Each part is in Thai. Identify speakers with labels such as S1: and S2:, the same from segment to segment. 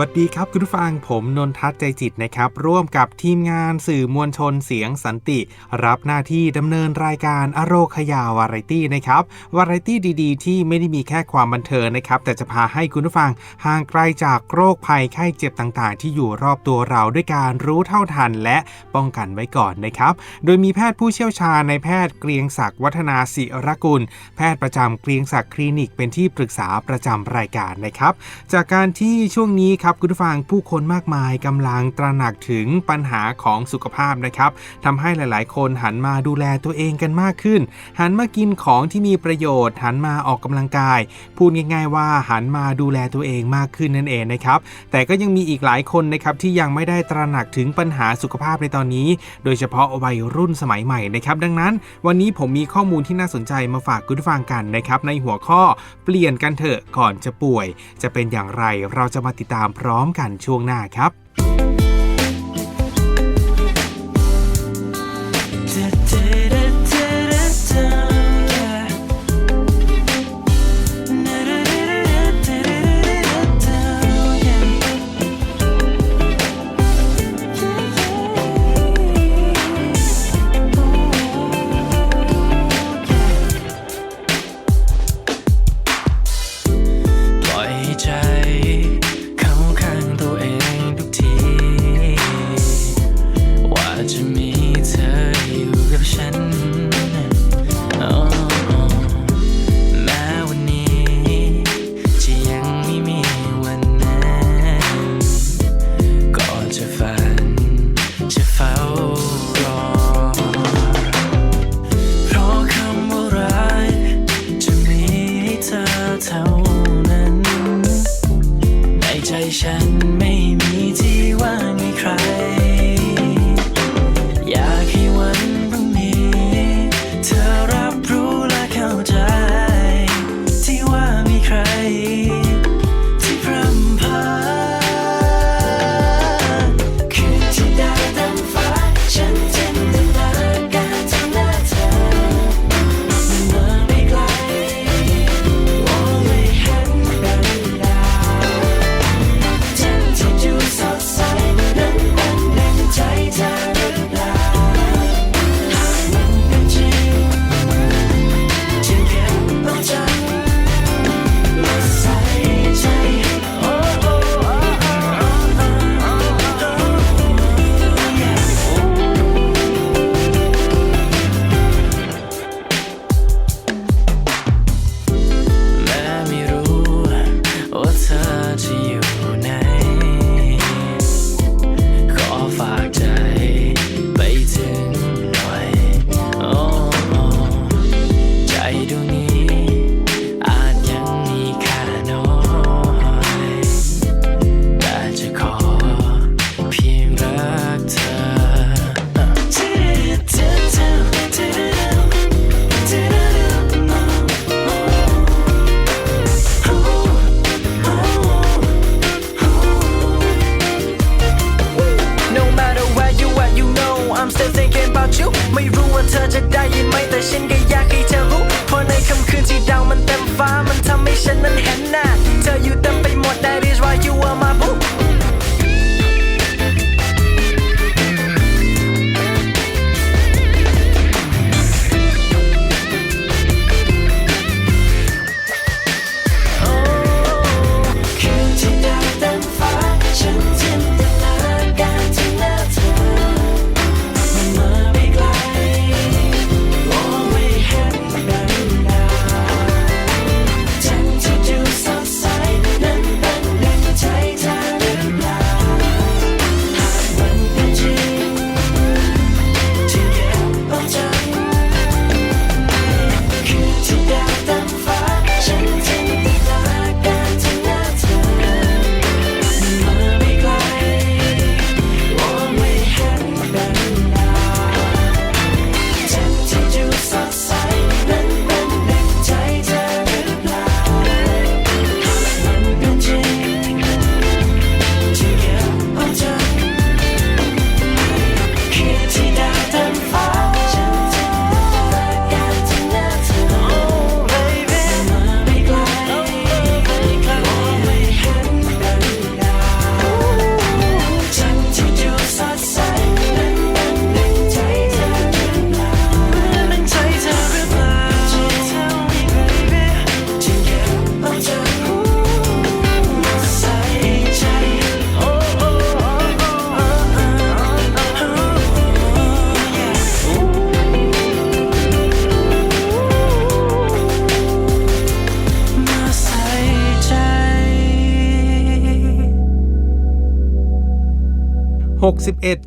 S1: วัสดีครับคุณผู้ฟังผมนนทัศน์ใจจิตนะครับ ร่วมกับทีมงานสื่อมวลชนเสียงสันติ รับหน้าที่ดำเนินรายการอโรคยาวาไรตี้นะครับวาไรตี้ดีๆ ที่ไม่ได้มีแค่ความบันเทิงนะครับ แต่จะพาให้คุณผู้ฟังห่างไกลจากโรคภัยไข้เจ็บต่างๆ ที่อยู่รอบตัวเราด้วยการรู้เท่าทันและป้องกันไว้ก่อนนะครับ โดยมีแพทย์ผู้เชี่ยวชาญในแพทย์เกรียงศักดิ์วัฒนาศิรกุล แพทย์ประจำเกรียงศักดิ์คลินิกเป็นที่ปรึกษาประจำรายการนะครับ จากการที่ช่วงนี้ครับคุณผู้ฟังผู้คนมากมายกำลังตระหนักถึงปัญหาของสุขภาพนะครับทำให้หลาย ๆ คนหันมาดูแลตัวเองกันมากขึ้น หันมากินของที่มีประโยชน์ หันมาออกกำลังกาย พูดง่าย ๆ ว่าหันมาดูแลตัวเองมากขึ้นนั่นเองนะครับ แต่ก็ยังมีอีกหลายคนนะครับที่ยังไม่ได้ตระหนักถึงปัญหาสุขภาพในตอนนี้ โดยเฉพาะวัยรุ่นสมัยใหม่นะครับดังนั้น วันนี้ผมมีข้อมูลที่น่าสนใจมาฝากคุณผู้ฟังกันนะครับในหัวข้อเปลี่ยนกันเถอะก่อนจะป่วย จะเป็นอย่างไรเราจะมาติดตามพร้อมกันช่วงหน้าครับ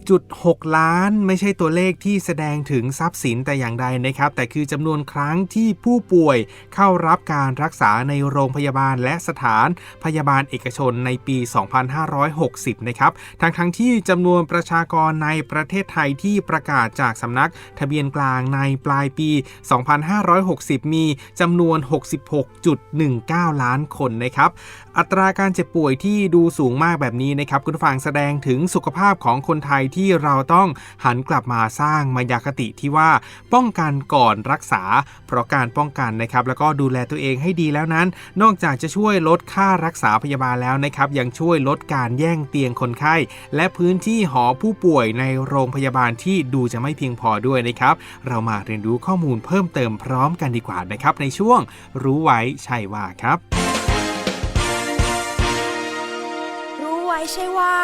S2: 1.6 ล้านไม่ใช่
S3: ตัวเลขที่แสดงถึงทรัพย์สินแต่อย่างใดนะครับ แต่คือจำนวนครั้งที่ผู้ป่วยเข้ารับการรักษาในโรงพยาบาลและสถานพยาบาลเอกชนในปี 2560 นะครับ ทั้งทั้งๆที่จำนวนประชากรในประเทศไทยที่ประกาศจากสำนักทะเบียนกลางในปลายปี 2560 มีจำนวน 66.19 ล้านคนนะครับ อัตราการเจ็บป่วยที่ดูสูงมากแบบนี้นะครับคุณฟังแสดงถึงสุขภาพของคนไทยที่ที่เราต้องหันกลับมาสร้างมายาคติที่ว่าป้องกันก่อนรักษา เพราะการป้องกันนะครับแล้วก็ดูแลตัวเองให้ดีแล้วนั้น นอกจากจะช่วยลดค่ารักษาพยาบาลแล้วนะครับยังช่วยลดการแย่งเตียงคนไข้ และพื้นที่หอผู้ป่วยในโรงพยาบาลที่ดูจะไม่เพียงพอด้วยนะครับ เรามาเรียนรู้ข้อมูลเพิ่มเติมพร้อมกันดีกว่านะครับ ในช่วงรู้ไว้ใช่ว่าครับ
S4: รู้ไว้ใช่ว่า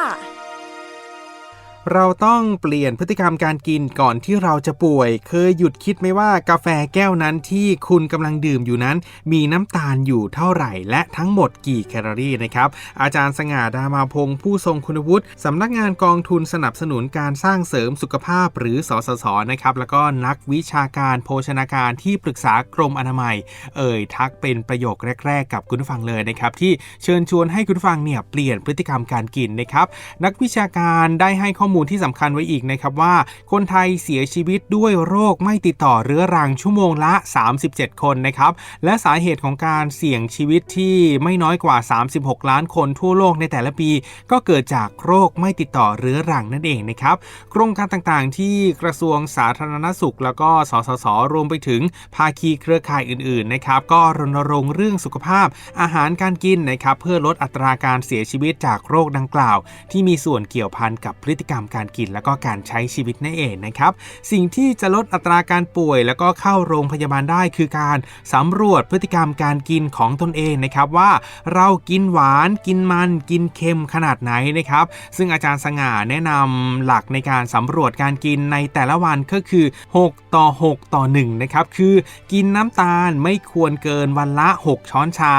S3: เราต้องเปลี่ยนพฤติกรรมการกินก่อนที่เราจะป่วย เคยหยุดคิดไหมว่ากาแฟแก้วนั้นที่คุณกำลังดื่มอยู่นั้น มีน้ำตาลอยู่เท่าไหร่ และทั้งหมดกี่แคลอรี่นะครับ อาจารย์สง่าดามาพงศ์ผู้ทรงคุณวุฒิสำนักงานกองทุนสนับสนุนการสร้างเสริมสุขภาพหรือสสสนะครับ แล้วก็นักวิชาการโภชนาการที่ปรึกษากรมอนามัย เอ่ยทักเป็นประโยคแรก ๆ กับคุณผู้ฟังเลยนะครับที่เชิญชวนให้คุณผู้ฟังเนี่ยเปลี่ยนพฤติกรรมการกินนะครับนักวิชาการได้ให้ข้อมูลมูลที่สำคัญไว้อีกนะครับว่า คนไทยเสียชีวิตด้วยโรคไม่ติดต่อเรื้อรังชั่วโมงละ 37 คนนะครับ และสาเหตุของการเสี่ยงชีวิตที่ไม่น้อยกว่า 36 ล้านคนทั่วโลกในแต่ละปี ก็เกิดจากโรคไม่ติดต่อเรื้อรังนั่นเองนะครับโครงการต่างๆ ที่กระทรวงสาธารณสุข แล้วก็สสสรวมไปถึงภาคีเครือข่ายอื่นๆนะครับก็รณรงค์เรื่องสุขภาพอาหารการกินนะครับเพื่อลดอัตราการเสียชีวิตจากโรคดังกล่าว ที่มีส่วนเกี่ยวพันกับพฤติกรรมการกินแล้วก็การใช้ชีวิตนั่นเองนะครับ สิ่งที่จะลดอัตราการป่วย แล้วก็เข้าโรงพยาบาลได้คือการสำรวจพฤติกรรมการกินของตนเองนะครับว่าเรากินหวานกินมันกินเค็มขนาดไหนนะครับ ซึ่งอาจารย์สง่าแนะนำหลักในการสำรวจการกินในแต่ละวันก็คือ 6 ต่อ 6 ต่อ1นะครับคือกินน้ำตาลไม่ควรเกินวันละ 6 ช้อนชา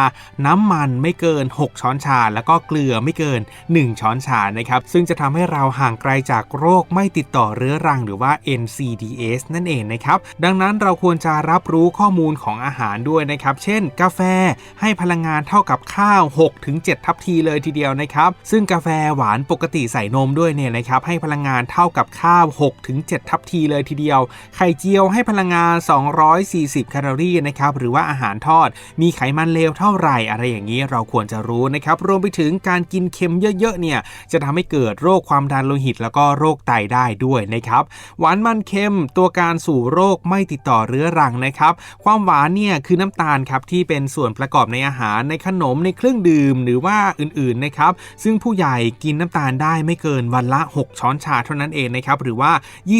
S3: น้ำมันไม่เกิน 6 ช้อนชา แล้วก็เกลือไม่เกิน 1 ช้อนชานะครับซึ่งจะทำให้เราห่างไกลจากโรคไม่ติดต่อเรื้อรังหรือว่า NCDs นั่นเองนะครับ ดังนั้นเราควรจะรับรู้ข้อมูลของอาหารด้วยนะครับ เช่น กาแฟให้พลังงานเท่ากับข้าว 6-7 ทัพพีเลยทีเดียวนะครับ ซึ่งกาแฟหวานปกติใส่นมด้วยเนี่ยนะครับ ให้พลังงานเท่ากับข้าว 6-7 ทัพพีเลยทีเดียว ไข่เจียวให้พลังงาน 240 แคลอรี่นะครับ หรือว่าอาหารทอด มีไขมันเลวเท่าไหร่อะไรอย่างนี้เราควรจะรู้นะครับ รวมไปถึงการกินเค็มเยอะๆเนี่ย จะทำให้เกิดโรคความดันโลหิตแล้วก็โรคไตได้ด้วยนะครับ หวานมันเค็มตัวการสู่โรคไม่ติดต่อเรื้อรังนะครับ ความหวานเนี่ยคือน้ำตาลครับที่เป็นส่วนประกอบในอาหารในขนมในเครื่องดื่มหรือว่าอื่นๆนะครับ ซึ่งผู้ใหญ่กินน้ำตาลได้ไม่เกินวันละ 6 ช้อนชาเท่านั้นเองนะครับหรือว่า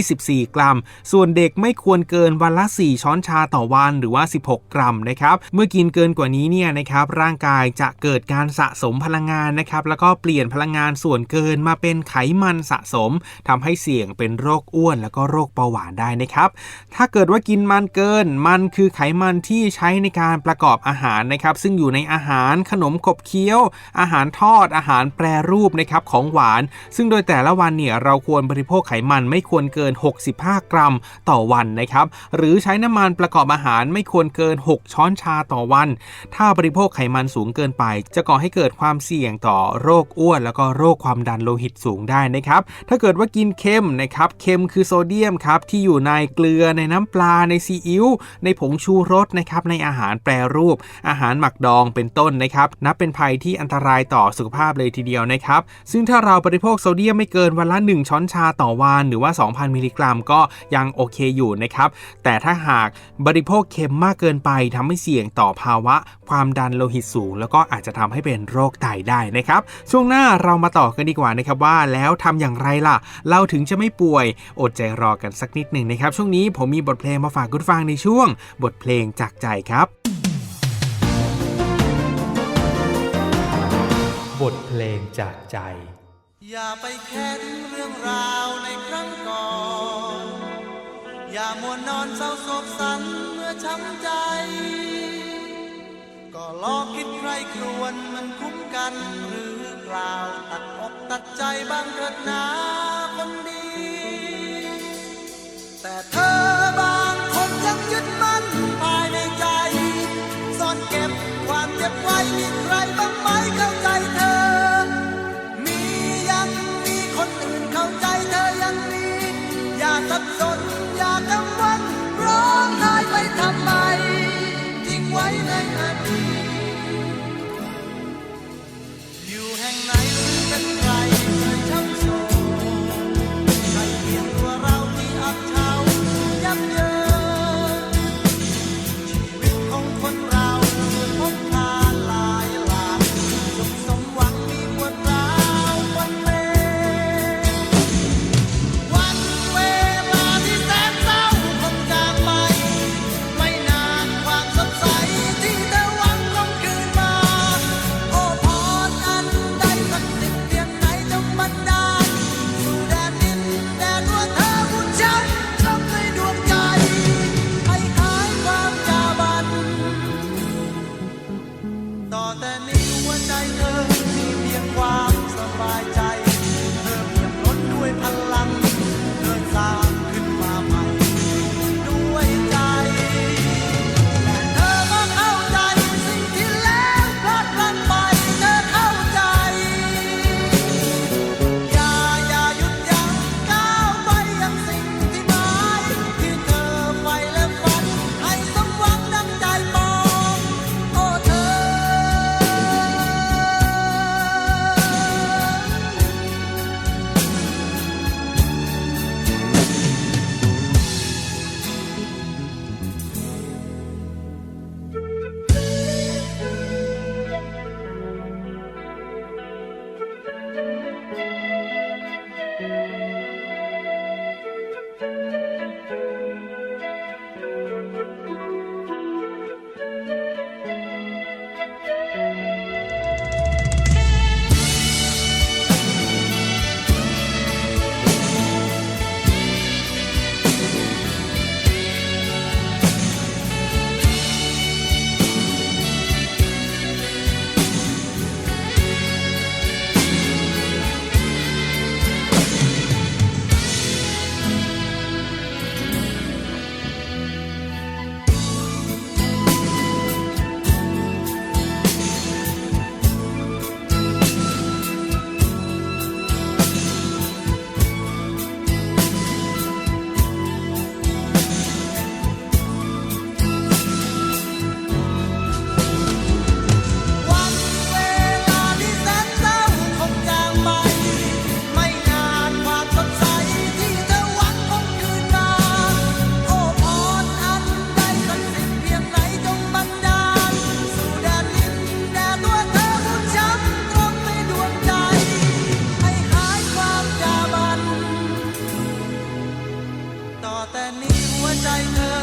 S3: 24 กรัม ส่วนเด็กไม่ควรเกินวันละ 4 ช้อนชาต่อวันหรือว่า 16 กรัมนะครับเมื่อกินเกินกว่านี้เนี่ยนะครับร่างกายจะเกิดการสะสมพลังงานนะครับแล้วก็เปลี่ยนพลังงานส่วนเกินมาเป็นไขมันสะสมทำให้เสี่ยงเป็นโรคอ้วน แล้วก็โรคเบาหวานได้นะครับ ถ้าเกิดว่ากินมันเกิน มันคือไขมันที่ใช้ในการประกอบอาหารนะครับ ซึ่งอยู่ในอาหารขนมขบเคี้ยว อาหารทอดอาหารแปรรูปนะครับของหวาน ซึ่งโดยแต่ละวันเนี่ยเราควรบริโภคไขมันไม่ควรเกิน 65 กรัมต่อวันนะครับหรือใช้น้ำมันประกอบอาหารไม่ควรเกิน 6 ช้อนชาต่อวัน ถ้าบริโภคไขมันสูงเกินไป จะก่อให้เกิดความเสี่ยงต่อโรคอ้วน แล้วก็โรคความดันโลหิตสูงได้นะครับถ้าเกิดว่ากินเค็มนะครับเค็มคือโซเดียมครับที่อยู่ในเกลือในน้ำปลาในซีอิ๊วในผงชูรสนะครับในอาหารแปรรูป อาหารหมักดองเป็นต้นนะครับนับเป็นภัยที่อันตรายต่อสุขภาพเลยทีเดียวนะครับ ซึ่งถ้าเราบริโภคโซเดียมไม่เกินวันละ 1 ช้อนชาต่อวันหรือว่า 2,000 มิลลิกรัมก็ยังโอเคอยู่นะครับ แต่ถ้าหากบริโภคเค็มมากเกินไปทำให้เสี่ยงต่อภาวะ ความดันโลหิตสูง แล้วก็อาจจะทำให้เป็นโรคไตได้นะครับ ช่วงหน้าเรามาต่อกันดีกว่านะครับว่าแล้วทำอย่างไรล่ะ เราถึงจะไม่ป่วย อดใจรอกันสักนิดหนึ่งนะครับ ช่วงนี้ผมมีบทเพลงมาฝากคุณฟังในช่วง บทเพลงจากใจครับ
S5: บทเพลงจากใจ
S6: อย่าไปแค้นเรื่องราวในครั้งก่อน อย่ามัวนอนเศร้าโศกสันเมื่อช้ำใจก็ลองคิดใครครวนมันคุ้มกันหรือเปล่าตัดอก ตัดใจบางเถิดนาคนดี แต่เธอบางคนยังยึดมั่นภายในใจ ซ่อนเก็บความเจ็บไว้มีใครบ้างไหมเข้าใจเธอ มียังมีคนอื่นเข้าใจเธอยังมี อย่าสับสนอย่ากังวลร้องไห้ไปทำไมทิ้งไว้ในอดีตอยู่แห่งไหนเป็นใคร I know.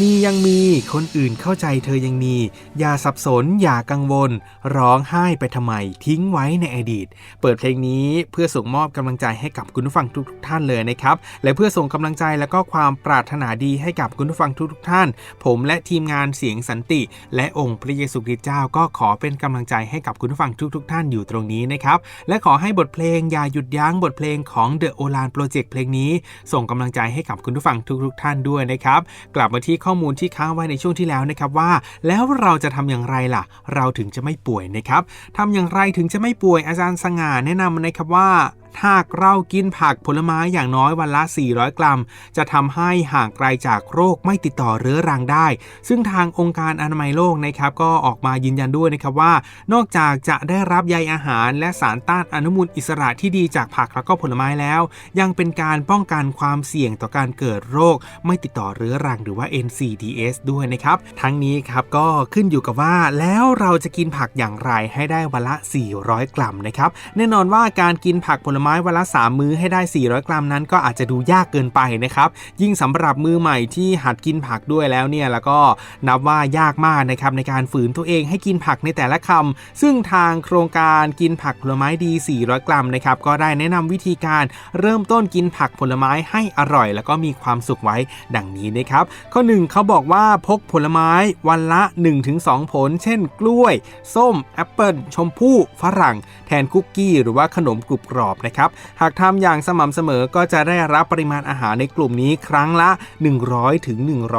S3: มียังมี คนอื่นเข้าใจเธอยังมี อย่าสับสน อย่ากังวล ร้องไห้ไปทำไม ทิ้งไว้ในอดีต เปิดเพลงนี้เพื่อส่งมอบกำลังใจให้กับคุณผู้ฟังทุกๆท่านเลยนะครับ และเพื่อส่งกำลังใจและก็ความปรารถนาดีให้กับคุณผู้ฟังทุกๆท่าน ผมและทีมงานเสียงสันติ และองค์พระเยซูคริสต์เจ้าก็ขอเป็นกำลังใจให้กับคุณผู้ฟังทุกๆ ท่านอยู่ตรงนี้นะครับ และขอให้บทเพลงอย่าหยุดยั้งบทเพลงของ The o l a n Project เพลงนี้ ส่งกำลังใจให้กับคุณผู้ฟังทุกๆ ท่านด้วยนะครับ กลับมาที่ข้อข้อมูลที่ค้างไว้ในช่วงที่แล้วนะครับว่า แล้วเราจะทำอย่างไรล่ะ เราถึงจะไม่ป่วยนะครับทำอย่างไรถึงจะไม่ป่วยอาจารย์สง่าแนะนำนะครับว่า หากเรากินผักผลไม้อย่างน้อยวันละ 400 กรัม จะทำให้ห่างไกลจากโรคไม่ติดต่อเรื้อรังได้ ซึ่งทางองค์การอนามัยโลกนะครับก็ออกมายืนยันด้วยนะครับว่า นอกจากจะได้รับใยอาหารและสารต้านอนุมูลอิสระที่ดีจากผักแล้วก็ผลไม้แล้ว ยังเป็นการป้องกันความเสี่ยงต่อการเกิดโรค ไม่ติดต่อเรื้อรังหรือว่า NCDs ด้วยนะครับ ทั้งนี้ครับก็ขึ้นอยู่กับว่าแล้วเราจะกินผักอย่างไรให้ได้วันละ 400 กรัมนะครับแน่นอนว่าการกินผักผลไม้วันละ 3 มื้อให้ได้ 400 กรัมนั้นก็อาจจะดูยากเกินไปนะครับ ยิ่งสำหรับมือใหม่ที่หัดกินผักด้วยแล้วเนี่ยแล้วก็นับว่ายากมากนะครับในการฝืนตัวเองให้กินผักในแต่ละคำซึ่งทางโครงการกินผักผลไม้ดี 400 กรัมนะครับก็ได้แนะนำวิธีการเริ่มต้นกินผักผลไม้ให้อร่อย แล้วก็มีความสุขไว้ดังนี้นะครับ ข้อ 1เขาบอกว่าพกผลไม้วันละ 1-2 ผล เช่น กล้วย ส้ม แอปเปิลชมพู่ฝรั่ง แทนคุกกี้ หรือว่าขนมกรุบกรอบนะครับ หากทำอย่างสม่ำเสมอก็จะได้รับปริมาณอาหารในกลุ่มนี้ครั้งละ 100ถึง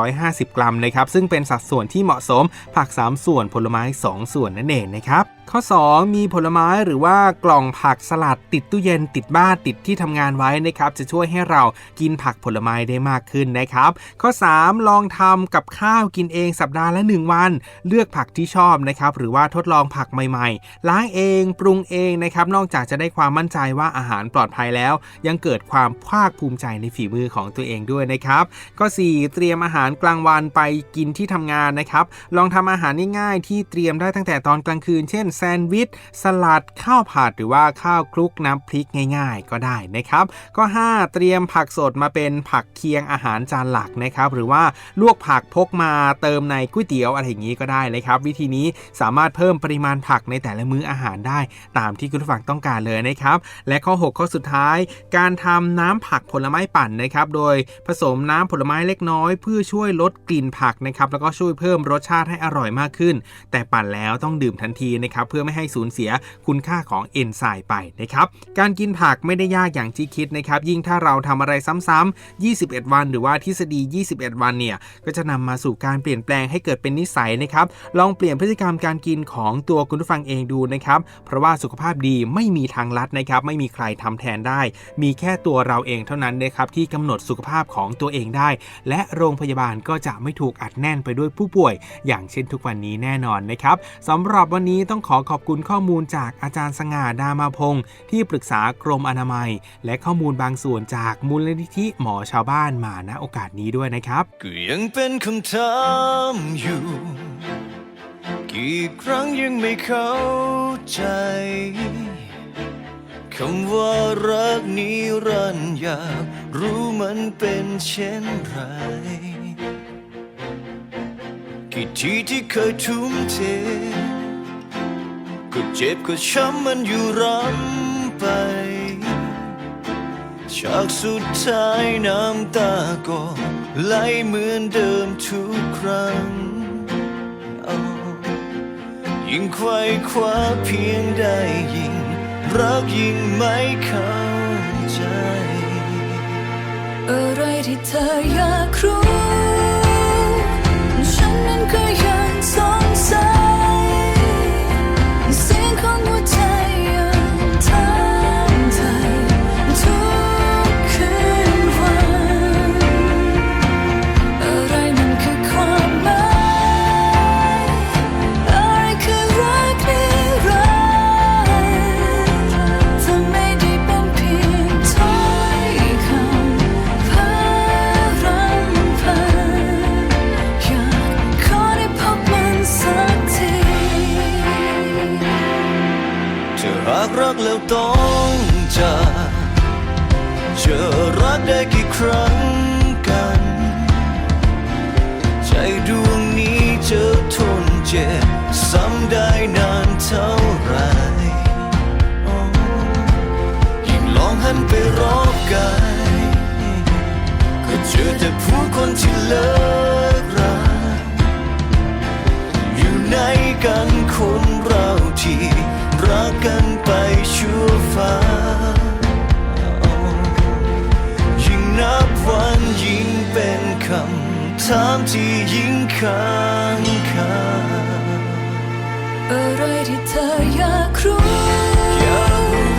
S3: 150 กรัมนะครับ ซึ่งเป็นสัดส่วนที่เหมาะสม ผัก 3 ส่วนผลไม้ 2 ส่วนนั่นเองนะครับข้อ 2 มีผลไม้หรือว่ากล่องผักสลัดติดตู้เย็นติดบ้านติดที่ทำงานไว้นะครับ จะช่วยให้เรากินผักผลไม้ได้มากขึ้นนะครับ ข้อ 3 ลองทำกับข้าวกินเองสัปดาห์ละ 1 วัน เลือกผักที่ชอบนะครับหรือว่าทดลองผักใหม่ๆ ล้างเองปรุงเองนะครับนอกจากจะได้ความมั่นใจว่าอาหารปลอดภัยแล้ว ยังเกิดความภาคภูมิใจในฝีมือของตัวเองด้วยนะครับข้อ 4 เตรียมอาหารกลางวันไปกินที่ทำงานนะครับลองทำอาหารง่ายๆ ที่เตรียมได้ตั้งแต่ตอนกลางคืน เช่นแซนด์วิช สลัดข้าวผัดหรือว่าข้าวคลุกน้ำพริกง่าย ๆ ก็ได้นะครับ ก็ 5 เตรียมผักสดมาเป็นผักเคียงอาหารจานหลักนะครับ หรือว่าลวกผักพกมาเติมในก๋วยเตี๋ยวอะไรอย่างนี้ก็ได้นะครับ วิธีนี้สามารถเพิ่มปริมาณผักในแต่ละมื้ออาหารได้ ตามที่คุณผู้ฟังต้องการเลยนะครับ และข้อ 6 ข้อสุดท้าย การทำน้ำผักผลไม้ปั่นนะครับ โดยผสมน้ำผลไม้เล็กน้อย เพื่อช่วยลดกลิ่นผักนะครับ แล้วก็ช่วยเพิ่มรสชาติให้อร่อยมากขึ้น แต่ปั่นแล้วต้องดื่มทันทีนะครับเพื่อไม่ให้สูญเสียคุณค่าของเอนไซม์ไปนะครับการกินผักไม่ได้ยากอย่างที่คิดนะครับยิ่งถ้าเราทำอะไรซ้ำๆ21 วัน หรือว่าทฤษฎี 21 วันเนี่ยก็จะนำมาสู่การเปลี่ยนแปลงให้เกิดเป็นนิสัยนะครับลองเปลี่ยนพฤติกรรมการกินของตัวคุณผู้ฟังเองดูนะครับเพราะว่าสุขภาพดีไม่มีทางลัดนะครับไม่มีใครทำแทนได้ มีแค่ตัวเราเองเท่านั้นนะครับที่กำหนดสุขภาพของตัวเองได้ และโรงพยาบาลก็จะไม่ถูกอัดแน่นไปด้วยผู้ป่วย อย่างเช่นทุกวันนี้แน่นอนนะครับสำหรับวันนี้ต้องขอขอบคุณข้อมูลจากอาจารย์สง่าดามาพงศ์ที่ปรึกษากรมอนามัย และข้อมูลบางส่วนจากมูลนิธิหมอชาวบ้านมาณโอกาสนี้ด้วยนะครับ
S6: ก็ยังเป็นคำถามอยู่ กี่ครั้งยังไม่เข้าใจคำว่ารักนิรันอยากรู้มันเป็นเช่นไร กี่ทีที่เคยทุ่มเท ก็เจ็บก็ช้ำมันอยู่รำไปจากสุดท้ายน้ำตาก็ไหลเหมือนเดิมทุกครั้งเอายิ่งไขว้คว้าเพียงใดยิ่ง รักยิ่งไม่เข้าใจ
S4: อะไรที่เธออยากรู้ ฉันนั้นก็ยังสง อยู่
S6: ในกันคนเราที่รักกันไปชั่วฟ้า ยิ่งนับวันยิ่งเป็นคำถามที่ยิ่งค้างคา
S4: อะไรที่เธออยากรู้
S6: อยากรู้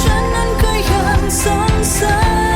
S4: ฉันนั้นก็ยังสงสัย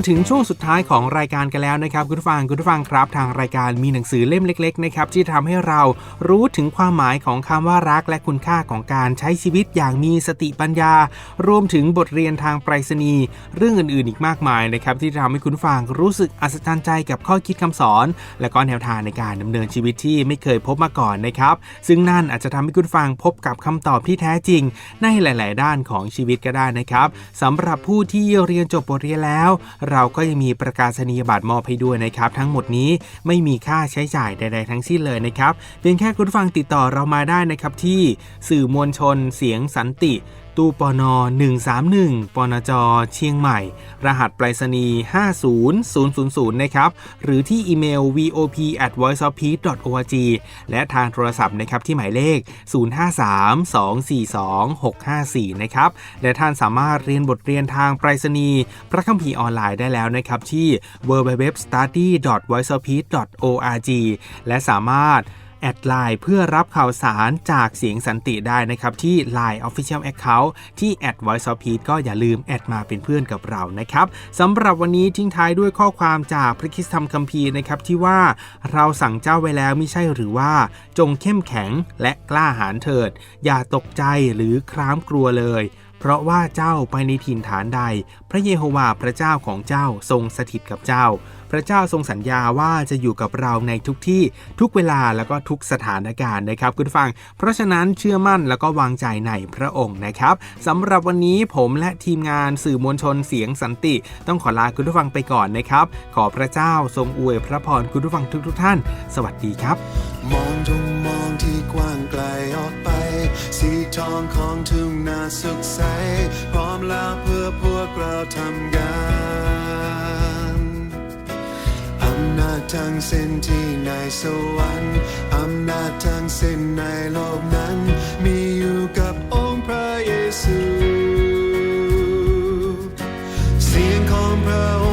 S4: มาถึง
S3: ช่วงสุดท้ายของรายการกันแล้วนะครับคุณผู้ฟังคุณผู้ฟังครับ ทางรายการมีหนังสือเล่มเล็กๆนะครับที่ทำให้เรารู้ถึงความหมายของคำว่ารักและคุณค่าของการใช้ชีวิตอย่างมีสติปัญญา รวมถึงบทเรียนทางไปรษณีย์เรื่องอื่นๆ อีกมากมายนะครับที่ทำให้คุณผู้ฟังรู้สึกอัศจรรย์ใจกับข้อคิดคำสอน และก็แนวทางในการดำเนินชีวิตที่ไม่เคยพบมาก่อนนะครับ ซึ่งนั่นอาจจะทำให้คุณผู้ฟังพบกับคำตอบที่แท้จริง ในหลาย ๆ ด้านของชีวิตก็ได้นะครับสำหรับผู้ที่เรียนจบบทเรียนแล้วเราก็ยังมีประกาศนียบัตรมอบให้ด้วยนะครับ ทั้งหมดนี้ไม่มีค่าใช้จ่ายใด ๆ ทั้งสิ้นเลยนะครับเพียงแค่คุณฟังติดต่อเรามาได้นะครับที่สื่อมวลชนเสียงสันติ ตู้ปน131 ปนจ เชียงใหม่ รหัสไปรษณีย์ 50000 นะครับ หรือที่อีเมล vop at voiceofpeace org และทางโทรศัพท์นะครับที่หมายเลข 053-242-654 นะครับ และท่านสามารถเรียนบทเรียนทางไปรษณีย์พระคัมภีร์ออนไลน์ได้แล้วนะครับที่ www.study.voiceofpeace org และสามารถ แอดไลน์เพื่อรับข่าวสารจากเสียงสันติได้นะครับ ที่ Line Official Account ที่ a d Voice of Peace ก็อย่าลืมแอดมาเป็นเพื่อนกับเรานะครับสำหรับวันนี้ทิ้งท้ายด้วยข้อความจากพระคิสธรรมคัมภีร์นะครับที่ว่าเราสั่งเจ้าไว้แล้วไม่ใช่หรือว่า จงเข้มแข็งและกล้าหาญเถิด อย่าตกใจหรือครามกลัวเลย เพราะว่าเจ้าไปในถิ่นฐานใด พระเยโฮวาห์พระเจ้าของเจ้าทรงสถิตกับเจ้า พระเจ้าทรงสัญญาว่าจะอยู่กับเราในทุกที่ทุกเวลาแล้วก็ทุกสถานการณ์นะครับคุณผู้ฟัง เพราะฉะนั้นเชื่อมั่นแล้วก็วางใจในพระองค์นะครับสำหรับวันนี้ผมและทีมงานสื่อมวลชนเสียงสันติ ต้องขอลาคุณผู้ฟังไปก่อนนะครับ ขอพระเจ้าทรงอวยพระพรคุณผู้ฟังทุกๆท่าน สวัสดีครับ
S7: มองจงมองที่กว้างไกลออกไป สีทองของทุ่งนาสุขใส พร้อมแล้วเพื่อพวกเราทำงาน นาจทั้งสิ้นที่ในสวรรค์อำนาจทั้งสิ้นในโลกนั้น มีอยู่กับองค์พระเยซู เสียงของพระองค์